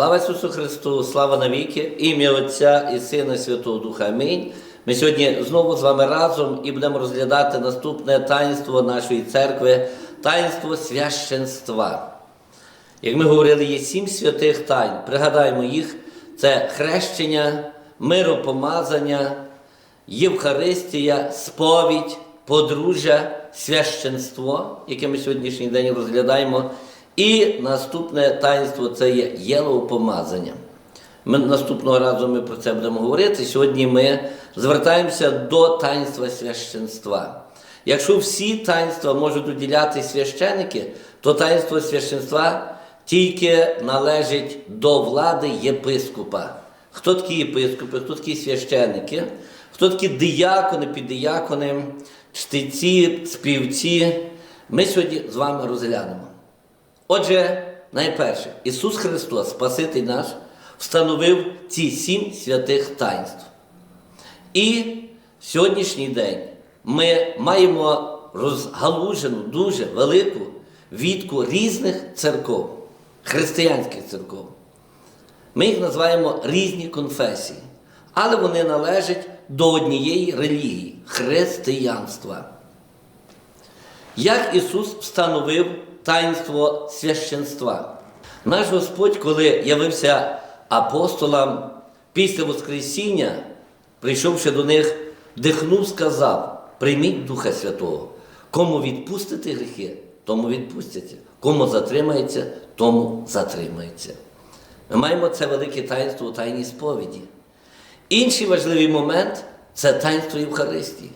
Слава Ісусу Христу, слава навіки, ім'я Отця і Сина Святого Духа. Амінь. Ми сьогодні знову з вами разом і будемо розглядати наступне таїнство нашої церкви, таїнство священства. Як ми говорили, є сім святих тайн. Пригадаємо їх: це хрещення, миропомазання, Євхаристія, сповідь, подружжя, священство, яке ми сьогоднішній день розглядаємо. І наступне таїнство це є єловпомазання. Ми наступного разу ми про це будемо говорити. Сьогодні ми звертаємося до таїнства священства. Якщо всі таїнства можуть уділяти священики, то таїнство священства тільки належить до влади єпископа. Хто такі єпископи, хто такі священики, хто такі диякони, піддиякони, чтиці, співці, ми сьогодні з вами розглянемо. Отже, найперше, Ісус Христос, Спаситель наш, встановив ці сім святих таїнств. І в сьогоднішній день ми маємо розгалужену дуже велику відку різних церков, християнських церков. Ми їх називаємо різні конфесії, але вони належать до однієї релігії християнства. Як Ісус встановив таїнство священства? Наш Господь, коли явився апостолам після Воскресіння, прийшовши до них, дихнув, сказав: прийміть Духа Святого. Кому відпустите гріхи, тому відпустяться. Кому затримається, тому затримається. Ми маємо це велике таїнство у тайній сповіді. Інший важливий момент це таїнство Євхаристії,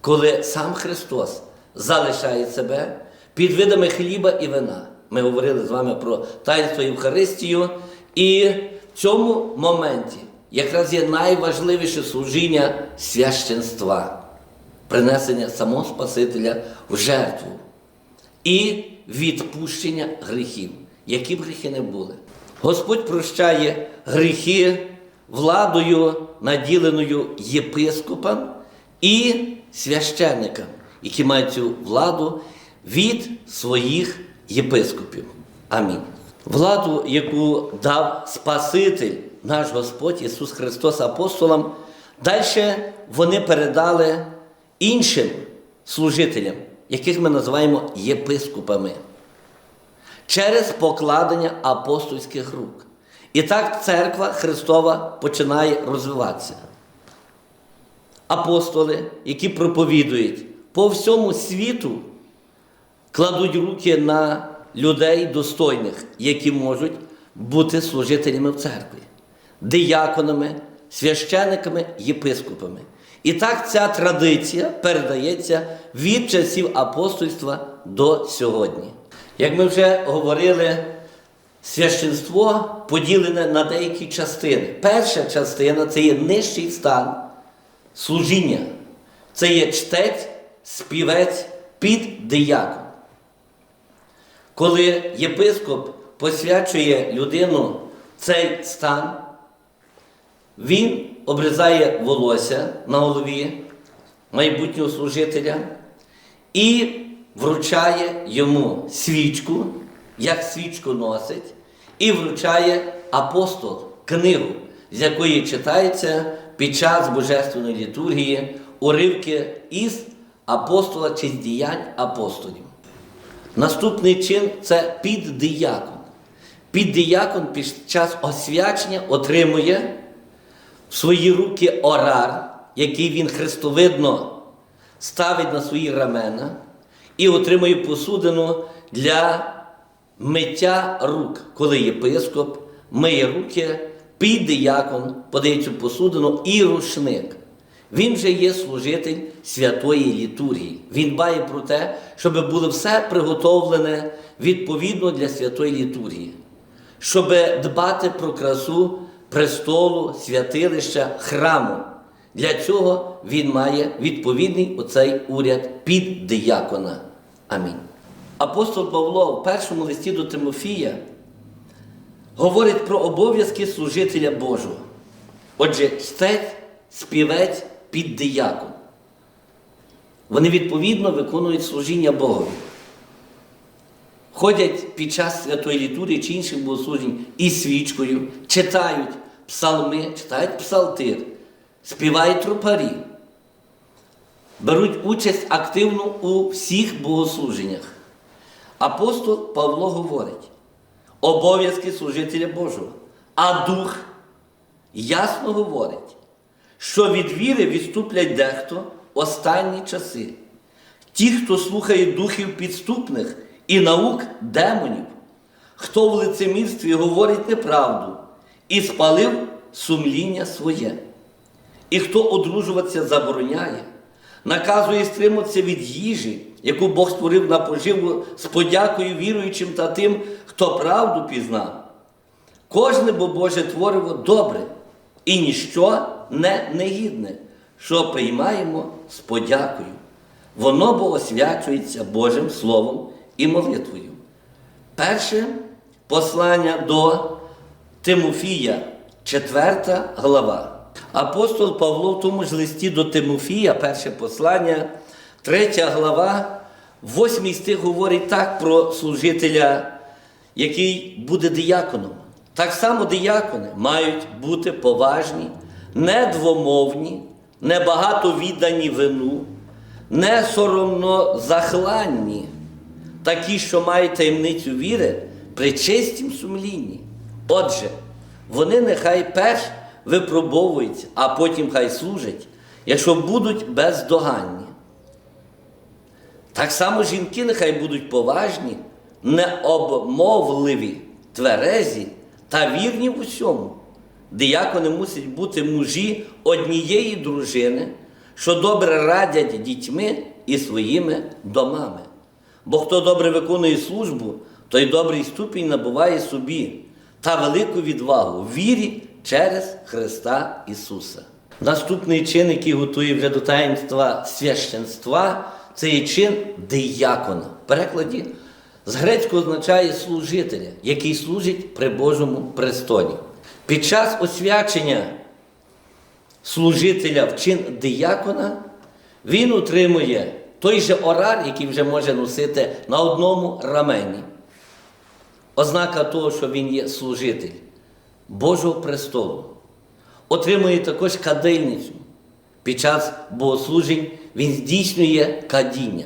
коли сам Христос залишає себе під видами хліба і вина. Ми говорили з вами про таїнство Євхаристію, і в цьому моменті якраз є найважливіше служіння священства, принесення самого Спасителя в жертву і відпущення гріхів, які б гріхи не були. Господь прощає гріхи владою, наділеною єпископам і священникам, які мають цю владу від своїх єпископів. Амінь. Владу, яку дав Спаситель, наш Господь Ісус Христос апостолам, далі вони передали іншим служителям, яких ми називаємо єпископами, через покладення апостольських рук. І так церква Христова починає розвиватися. Апостоли, які проповідують по всьому світу, кладуть руки на людей достойних, які можуть бути служителями в церкві, дияконами, священиками, єпископами. І так ця традиція передається від часів апостольства до сьогодні. Як ми вже говорили, священство поділене на деякі частини. Перша частина це є нижчий стан служіння. Це є чтець, співець під диякон. Коли єпископ посвячує людину цей стан, він обрізає волосся на голові майбутнього служителя і вручає йому свічку, як свічку носить, і вручає апостол книгу, з якої читається під час Божественної літургії уривки із апостола чи з діянь апостолів. Наступний чин це піддиякон. Піддиякон під час освячення отримує в свої руки орар, який він хрестовидно ставить на свої рамена, і отримує посудину для миття рук, коли єпископ миє руки, піддиякон подає цю посудину і рушник. Він вже є служитель святої літургії. Він дбає про те, щоб було все приготовлене відповідно для святої літургії, щоб дбати про красу престолу, святилища, храму. Для цього він має відповідний оцей уряд під диякона. Амінь. Апостол Павло в першому листі до Тимофія говорить про обов'язки служителя Божого. Отже, чтець, співець під диякон. Вони відповідно виконують служіння Богові. ходять під час святої літургії чи інших богослужень із свічкою, читають псалми, читають псалтир, співають трупарі, беруть участь активно у всіх богослуженнях. Апостол Павло говорить, обов'язки служителя Божого, а Дух ясно говорить, що від віри відступлять дехто останні часи. Ті, хто слухає духів підступних і наук демонів, хто в лицемірстві говорить неправду і спалив сумління своє, і хто одружуватися забороняє, наказує стриматися від їжі, яку Бог створив на поживу з подякою віруючим та тим, хто правду пізнав. Кожне бо Боже твориво добре і ніщо не негідне, що приймаємо з подякою. Воно бо освячується Божим Словом і молитвою. Перше послання до Тимофія, 4 глава. Апостол Павло в тому ж листі до Тимофія, перше послання, 3 глава, 8 стих говорить так про служителя, який буде дияконом. Так само диякони мають бути поважні, недвомовні, небагато віддані вину, не соромно захланні, такі, що мають таємницю віри при чистім сумлінні. Отже, вони нехай перш випробовуються, а потім хай служать, якщо будуть бездоганні. Так само жінки нехай будуть поважні, необмовливі, тверезі та вірні в усьому. Диякони мусять бути мужі однієї дружини, що добре радять дітьми і своїми домами. Бо хто добре виконує службу, той добрий ступінь набуває собі та велику відвагу в вірі через Христа Ісуса. Наступний чин, який готує вже до таїнства священства, це є чин диякона. В перекладі з грецького означає служителя, який служить при Божому престолі. Під час освячення служителя в чин диякона, він утримує той же орар, який вже може носити на одному рамені. Ознака того, що він є служитель Божого престолу. Отримує також кадильницю. Під час богослужень він здійснює кадіння.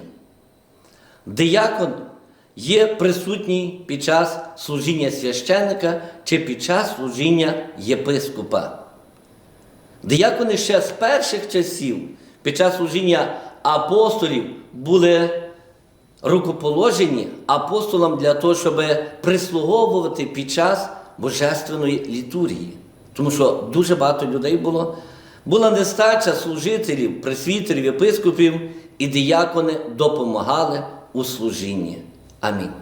Диякон є присутній під час служіння священника чи під час служіння єпископа. Диякони ще з перших часів під час служіння апостолів були рукоположені апостолам для того, щоб прислуговувати під час божественної літургії. Тому що дуже багато людей було. Була нестача служителів, пресвітерів, єпископів, і диякони допомагали у служінні. Амінь.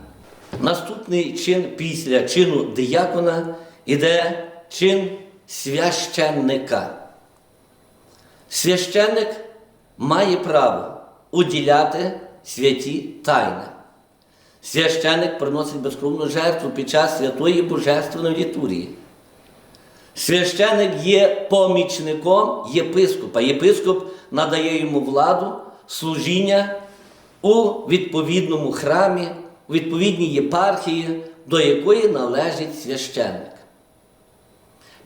Наступний чин після чину диякона іде чин священника. Священник має право уділяти святі тайни. Священник приносить безкровну жертву під час святої божественної літургії. Священник є помічником єпископа. Єпископ надає йому владу служіння у відповідному храмі, у відповідній єпархії, до якої належить священник.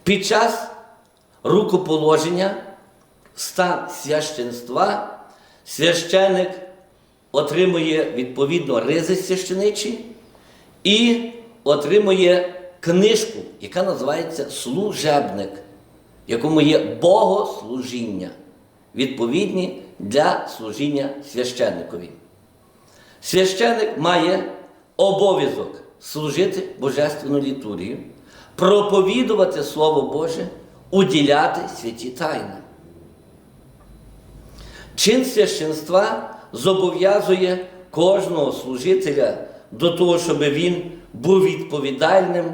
Під час рукоположення стан священства священник отримує відповідно ризи священичі і отримує книжку, яка називається служебник, в якому є богослужіння, відповідні для служіння священникові. Священник має обов'язок служити Божественну літургію, проповідувати Слово Боже, уділяти святі тайни. Чин священства зобов'язує кожного служителя до того, щоб він був відповідальним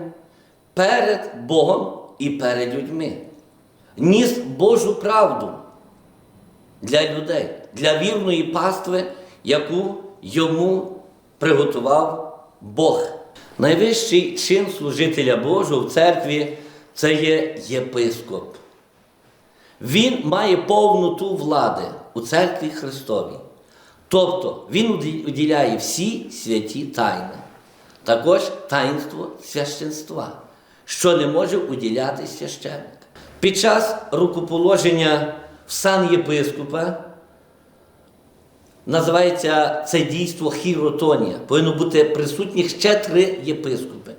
перед Богом і перед людьми. Ніс Божу правду для людей, для вірної пастви, яку йому приготував Бог. Найвищий чин служителя Божого в церкві це є єпископ. Він має повноту влади у церкві Христовій. Тобто Він уділяє всі святі тайни. також таїнство священства, що не може уділяти священник. Під час рукоположення в сан єпископа називається це дійство хіротонія. Повинно бути присутніх ще три єпископи,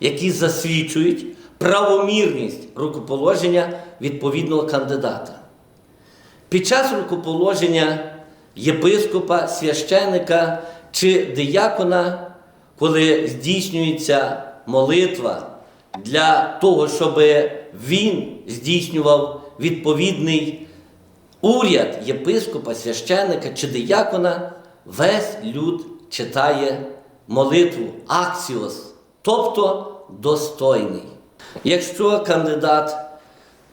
які засвідчують правомірність рукоположення відповідного кандидата. Під час рукоположення єпископа, священика чи диякона, коли здійснюється молитва для того, щоб він здійснював відповідний уряд єпископа, священика чи диякона, весь люд читає молитву аксіос, тобто достойний. Якщо кандидат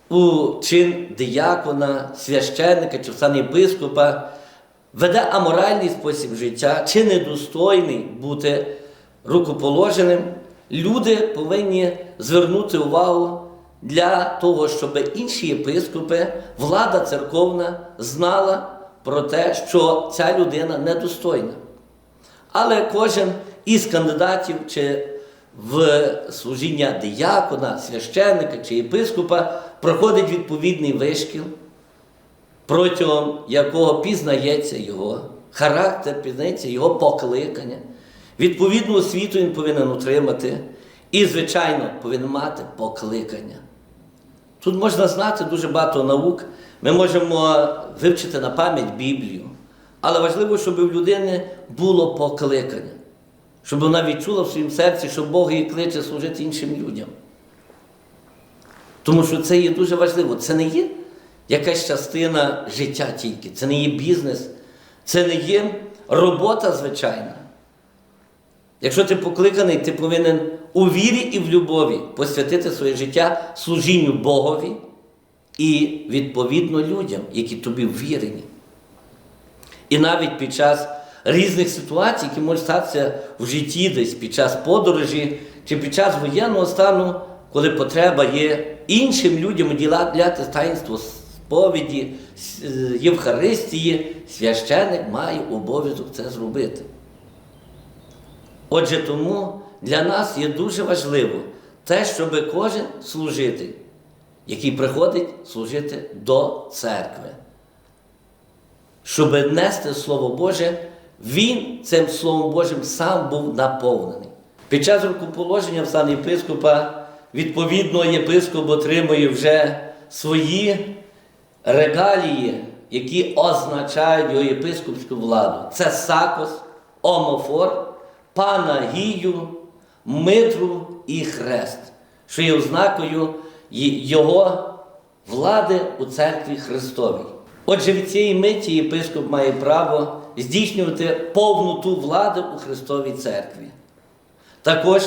у чин диякона, священника чи в єпископа веде аморальний спосіб життя чи недостойний бути рукоположеним, люди повинні звернути увагу для того, щоб інші єпископи, влада церковна знала про те, що ця людина недостойна. Але кожен із кандидатів чи в служіння диякона, священника чи єпископа проходить відповідний вишкіл, протягом якого пізнається його характер, пізнається його покликання. Відповідну освіту він повинен отримати і, звичайно, повинен мати покликання. Тут можна знати дуже багато наук. Ми можемо вивчити на пам'ять Біблію. Але важливо, щоб у людини було покликання, щоб вона відчула в своєму серці, що Бог її кличе служити іншим людям. Тому що це є дуже важливо. Це не є якась частина життя тільки, це не є бізнес, це не є робота звичайна. Якщо ти покликаний, ти повинен у вірі і в любові посвятити своє життя служінню Богові і відповідно людям, які тобі ввірені. І навіть під час різних ситуацій, які можуть статися в житті десь під час подорожі чи під час воєнного стану, коли потреба є іншим людям уділяти таїнство сповіді, е, Євхаристії, священик має обов'язок це зробити. Отже, тому для нас є дуже важливо те, щоб кожен служитель, який приходить служити до церкви, щоб нести Слово Боже, він цим Словом Божим сам був наповнений. Під час рукоположення в сан єпископа, відповідно, єпископ отримує вже свої регалії, які означають його єпископську владу. Це сакос, омофор, панагію, митру і хрест, що є ознакою його влади у церкві Христовій. Отже, від цієї миті єпископ має право здійснювати повну ту владу у Христовій церкві. Також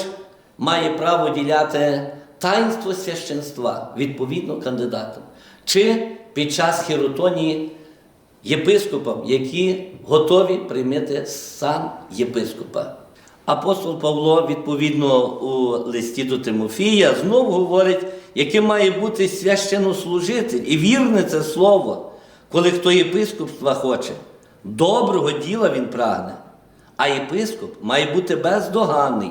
має право діляти таїнство священства відповідно кандидатам, чи під час хіротонії єпископам, які готові прийняти сан єпископа. Апостол Павло, відповідно у листі до Тимофія, знову говорить, яким має бути священнослужитель. І вірне це слово, коли хто єпископства хоче, доброго діла він прагне. А єпископ має бути бездоганний,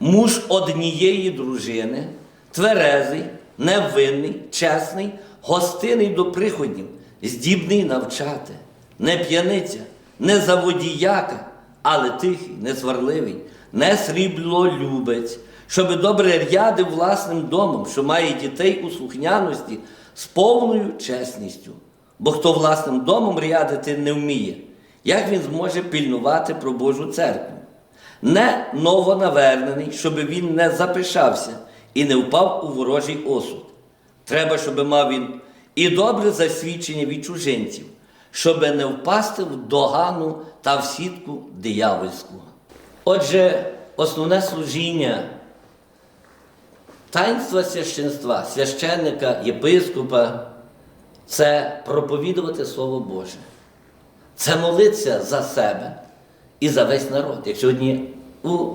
муж однієї дружини, тверезий, невинний, чесний, гостинний до приходів, здібний навчати, не п'яниця, не заводіяка, але тихий, не сварливий, не сріблолюбець, щоби добре рядив власним домом, що має дітей у слухняності з повною чесністю. Бо хто власним домом рядити не вміє, як він зможе пільнувати про Божу церкву? Не новонавернений, щоб він не запишався і не впав у ворожий осуд. Треба, щоб мав він і добре засвідчення від чужинців, щоб не впасти в догану та в сітку диявольську. Отже, основне служіння таїнства священства, священника, єпископа це проповідувати Слово Боже. Це молитися за себе і за весь народ. Як сьогодні у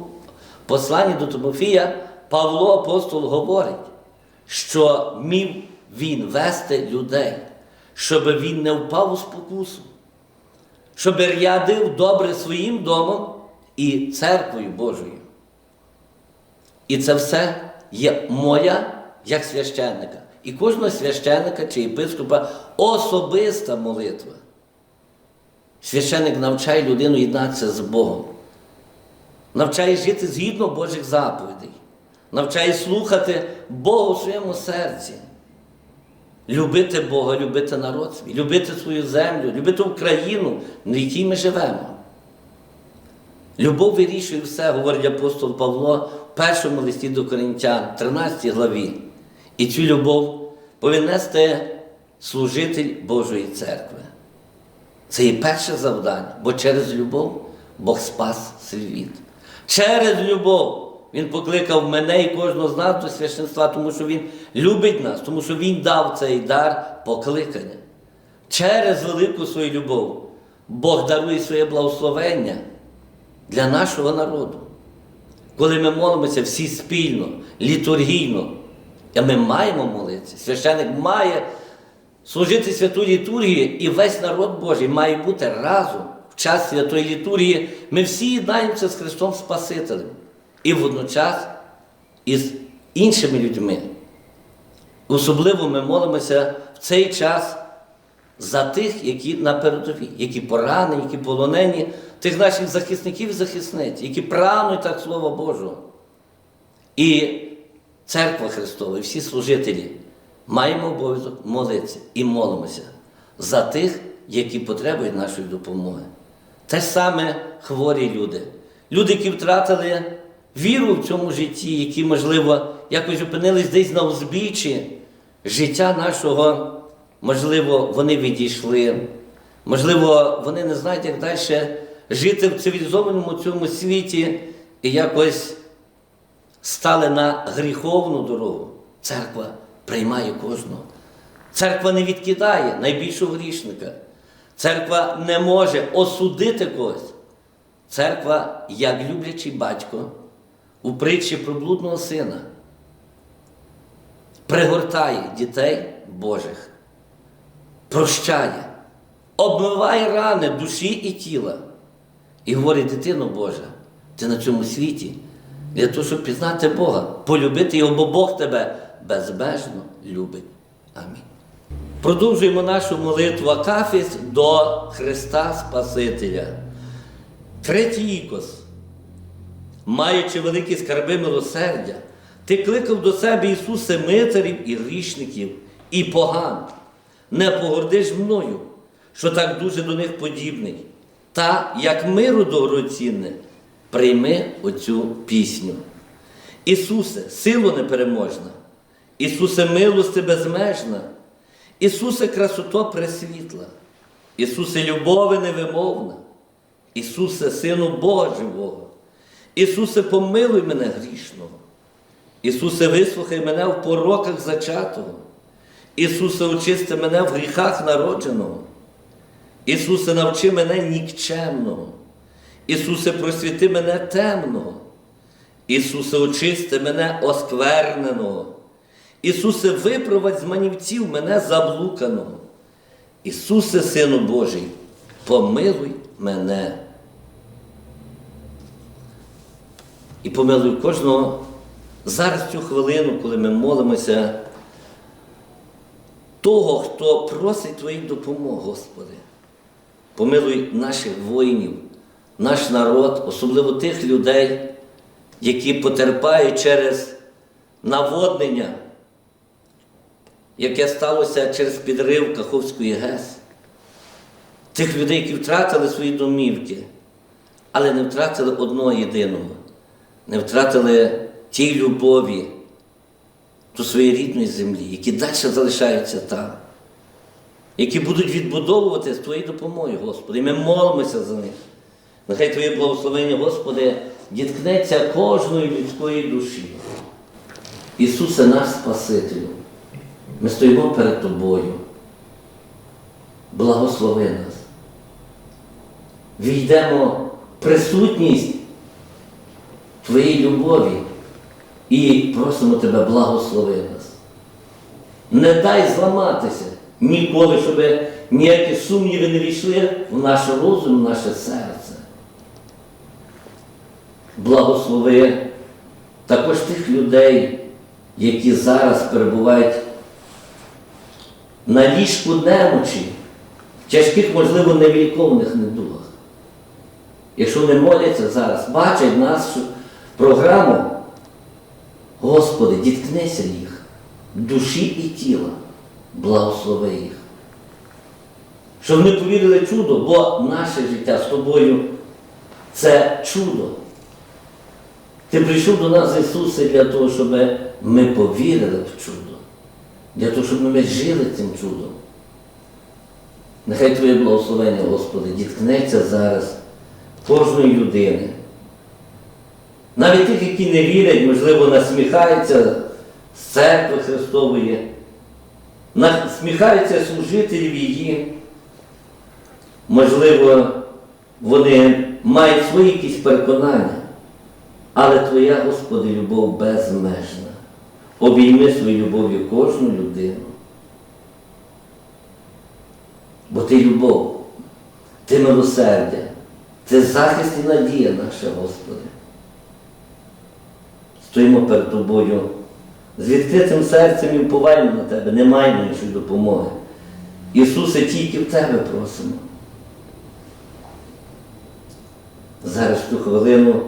посланні до Тимофія Павло апостол говорить, що вмів він вести людей, щоб він не впав у спокусу, щоб рядив добре своїм домом і церквою Божою. І це все є моя як священника. І кожного священника чи єпископа особиста молитва. Священник навчає людину єднатися з Богом, навчає жити згідно Божих заповідей, навчає слухати Бога у своєму серці, любити Бога, любити народ свій, любити свою землю, любити Україну, на якій ми живемо. Любов вирішує все, говорить апостол Павло в першому листі до Коринтян, 13 главі. І цю любов повинен нести служитель Божої церкви. Це і перше завдання, бо через любов Бог спас світ. Через любов Він покликав мене і кожного з нас до священства, тому що Він любить нас, тому що Він дав цей дар покликання. Через велику свою любов Бог дарує своє благословення для нашого народу. Коли ми молимося всі спільно, літургійно, а ми маємо молитися, священник має служити святу літургію, і весь народ Божий має бути разом в час святої літургії. Ми всі єднаємося з Христом Спасителем і водночас із іншими людьми. Особливо ми молимося в цей час за тих, які на передовій, які поранені, які полонені, тих наших захисників і захисниць, які прагнуть так Слова Божого. І церква Христова, і всі служителі маємо обов'язок молитися і молимося за тих, які потребують нашої допомоги. Те саме хворі люди, люди, які втратили віру в цьому житті, які, можливо, якось опинились десь на узбіччі життя нашого, можливо, вони відійшли, можливо, вони не знають, як далі жити в цивілізованому цьому світі і якось стали на гріховну дорогу. Церква приймає кожного. Церква не відкидає найбільшого грішника. Церква не може осудити когось. Церква, як люблячий батько, у притчі про блудного сина, пригортає дітей Божих, прощає, обмиває рани душі і тіла. І говорить, дитино Божа, ти на цьому світі для того, щоб пізнати Бога, полюбити Його, бо Бог тебе безбежно любить. Амінь. Продовжуємо нашу молитву Акафіс до Христа Спасителя. Третій ікос. Маючи великі скарби милосердя, ти кликав до себе Ісусе митарів і грішників, і поган. Не погордиш мною, що так дуже до них подібний. Та, як миру дорогоцінне, прийми оцю пісню. Ісусе, силу непереможна, Ісусе, милости безмежна, Ісусе, красото пресвітла, Ісусе, любови невимовна, Ісусе, Сину Бога живого, Ісусе, помилуй мене грішного, Ісусе, вислухай мене в пороках зачатого, Ісусе, очисти мене в гріхах народженого. Ісусе, навчи мене нікчемного. Ісусе, просвіти мене темного. Ісусе, очисти мене оскверненого. Ісусе, випровадь з манівців мене заблуканого. Ісусе, Сину Божий, помилуй мене. І помилуй кожного зараз цю хвилину, коли ми молимося, того, хто просить Твої допомоги, Господи. Помилуй наших воїнів, наш народ, особливо тих людей, які потерпають через наводнення, яке сталося через підрив Каховської ГЕС. Тих людей, які втратили свої домівки, але не втратили одного єдиного, не втратили тій любові до своєї рідної землі, які далі залишаються там які будуть відбудовувати з Твоєю допомогою, Господи. І ми молимося за них. Нехай Твоє благословення, Господи, діткнеться кожної людської душі. Ісусе наш Спасителю, ми стоїмо перед Тобою. Благослови нас. Війдемо в присутність Твоєї любові і просимо Тебе, благослови нас. Не дай зламатися ніколи, щоб ніякі сумніви не війшли в наш розум, в наше серце. Благослови також тих людей, які зараз перебувають на ліжку немочі, тяжких, можливо, невілікованих недугах. Якщо вони моляться зараз, бачать нашу програму, Господи, діткнися їх, душі і тіла, благослови їх. Щоб вони повірили чудо, бо наше життя з тобою це чудо. Ти прийшов до нас, Ісусе, для того, щоб ми повірили в чудо, для того, щоб ми жили цим чудом. Нехай Твоє благословення, Господи, діткнеться зараз кожної людини. Навіть тих, які не вірять, можливо, насміхаються з церкви Христової, насміхаються служителів її. Можливо, вони мають свої якісь переконання, але Твоя, Господи, любов безмежна. Обійми свою любов'ю кожну людину. Бо ти любов, ти милосердя, ти захист і надія наша, Господи. Стоїмо перед Тобою з відкритим серцем і впуваємо на Тебе, не маємо іншої допомоги. Ісусе, тільки в Тебе просимо. Зараз в цю хвилину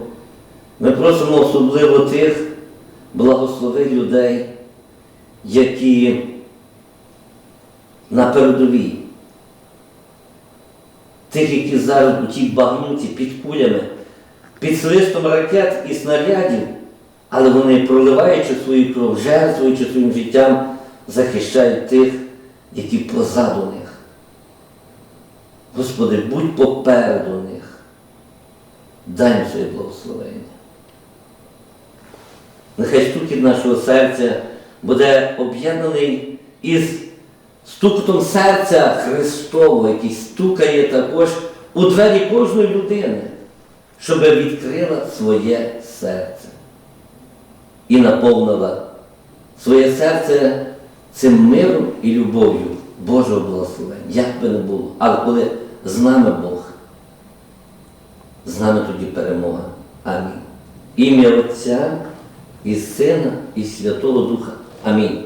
ми просимо особливо тих благослови людей, які на передовій, тих, які зараз у тій багнюці під кулями, під свистом ракет і снарядів, але вони, проливаючи свою кров, жертвуючи своїм життям, захищають тих, які позаду них. Господи, будь попереду них. Дай їм своє благословення. Нехай стукіт нашого серця буде об'єднаний із стукотом серця Христового, який стукає також у двері кожної людини, щоб відкрила своє серце і наповнила своє серце цим миром і любов'ю Божого благословення. Як би не було. Але коли з нами Бог, з нами тоді перемога. Амінь. Ім'я Отця і Сина, і Святого Духа. Амінь.